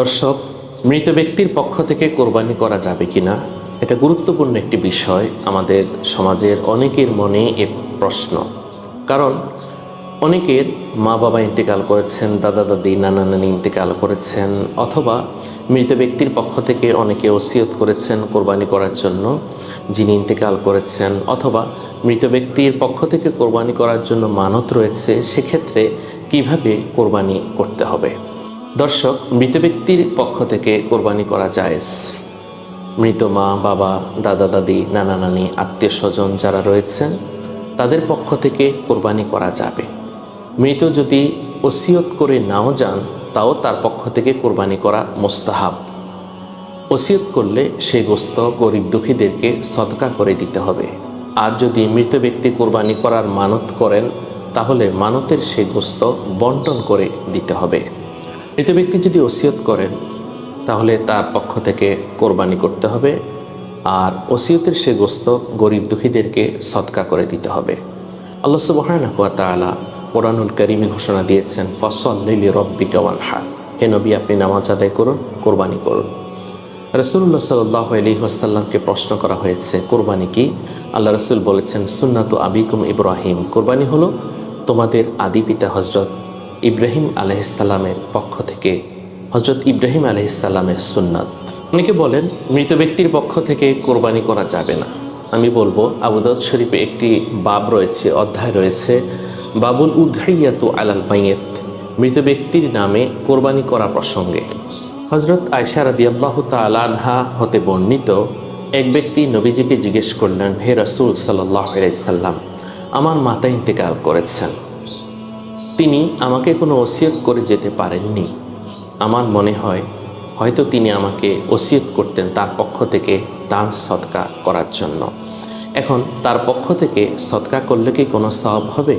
দর্শক, মৃত ব্যক্তির পক্ষ থেকে কোরবানি করা যাবে কিনা, এটা গুরুত্বপূর্ণ একটি বিষয় আমাদের সমাজের অনেকের মনে এ প্রশ্ন। কারণ অনেকের মা বাবা ইন্তেকাল করেছেন দাদা দাদি নানা নানি ইন্তেকাল করেছেন, অথবা মৃত ব্যক্তির পক্ষ থেকে অনেকে ওসিয়ত করেছেন কোরবানি করার জন্য, যিনি ইন্তেকাল করেছেন, অথবা মৃত ব্যক্তির পক্ষ থেকে কোরবানি করার জন্য মানত রয়েছে, সেক্ষেত্রে কীভাবে কোরবানি করতে হবে? দর্শক, মৃত ব্যক্তির পক্ষ থেকে কোরবানি করা জায়েজ। মৃত মা, বাবা, দাদা, দাদি, নানা নানি, আত্মীয় স্বজন যারা রয়েছেন, তাদের পক্ষ থেকে কোরবানি করা যাবে। মৃত যদি ওসিয়ত করে নাও যান, তাও তার পক্ষ থেকে কোরবানি করা মোস্তাহাব। ওসিয়ত করলে সেই গোস্ত গরিব দুঃখীদেরকে সদকা করে দিতে হবে। আর যদি মৃত ব্যক্তি কোরবানি করার মানত করেন, তাহলে মানতের সেই গোস্ত বন্টন করে দিতে হবে। মৃত ব্যক্তি যদি ওসিয়ত করেন, তাহলে তার পক্ষ থেকে কোরবানি করতে হবে আর ওসিয়তের সে গোস্ত গরিব দুঃখীদেরকে সৎকা করে দিতে হবে। আল্লাহ সুবহানাহু তাআলা কোরআনুল করিমে ঘোষণা দিয়েছেন, ফসল লিলি ওয়াল হার। হে নবী, আপনি নামাজ আদায় করুন, কোরবানি করুন। রসুল্লাহ সাল্লাহ আলী আসাল্লামকে প্রশ্ন করা হয়েছে, কোরবানি কি? আল্লাহ রসুল বলেছেন, সুন্নাত আবিকুম ইব্রাহিম। কোরবানি হলো তোমাদের আদি পিতা হজরত ইব্রাহিম আলহিসাল্লামের পক্ষ থেকে হজরত ইব্রাহিম আলহিসাল্লামের সুন্নাত। অনেকে বলেন, মৃত ব্যক্তির পক্ষ থেকে কোরবানি করা যাবে না। আমি বলব আবুদাউদ শরীফে একটি বাব রয়েছে, অধ্যায় রয়েছে, বাবুল উদ্ধাইয়াতু আলাল মাইয়েত, মৃত ব্যক্তির নামে কোরবানি করা প্রসঙ্গে। হজরত আয়সা রাদিয়াল্লাহ তালানহা হতে বর্ণিত, এক ব্যক্তি নবীজিকে জিজ্ঞেস করলেন, হে রসুল সাল্লাহ সাল্লাম, আমার মাতা ইন্তেকাল করেছেন। তিনি আমাকে কোনো ওসিয়ত করে যেতে পারেননি। আমার মনে হয়, হয়তো তিনি আমাকে ওসিয়ত করতেন তার পক্ষ থেকে দান সৎকা করার জন্য। এখন তার পক্ষ থেকে সৎকা করলে কি কোনো সব হবে?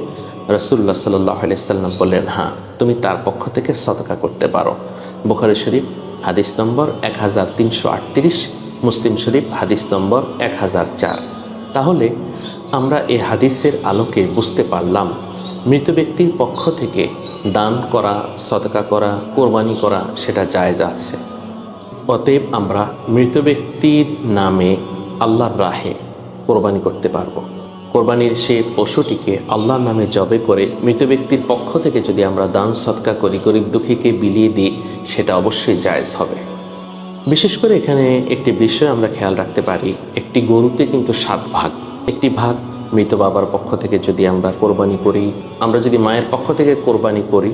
রসুল্লাহ সাল্লাহ সাল্লাম বললেন হ্যাঁ তুমি তার পক্ষ থেকে সৎকা করতে পারো। বুখারি শরীফ, হাদিস নম্বর এক হাজার তিনশো আটত্রিশ, মুসলিম শরীফ, হাদিস নম্বর এক হাজার চার। তাহলে আমরা এই হাদিসের আলোকে বুঝতে পারলাম মৃত ব্যক্তির পক্ষ থেকে দান করা, সদকা করা, কোরবানি করা সেটা জায়েজ আছে। অতএব আমরা মৃত ব্যক্তির নামে আল্লাহর রাহে কোরবানি করতে পারব। কোরবানির সে পশুটিকে আল্লাহর নামে জবে করে মৃত ব্যক্তির পক্ষ থেকে যদি আমরা দান সৎকা করি, গরিব দুঃখীকে বিলিয়ে দিই, সেটা অবশ্যই জায়জ হবে। বিশেষ করে এখানে একটি বিষয় আমরা খেয়াল রাখতে পারি, একটি গরুতে কিন্তু সাত ভাগ, একটি ভাগ মৃত বাবার পক্ষ থেকে যদি আমরা কোরবানি করি, আমরা যদি মায়ের পক্ষ থেকে কোরবানি করি,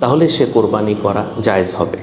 তাহলে সে কোরবানি করা জায়জ হবে।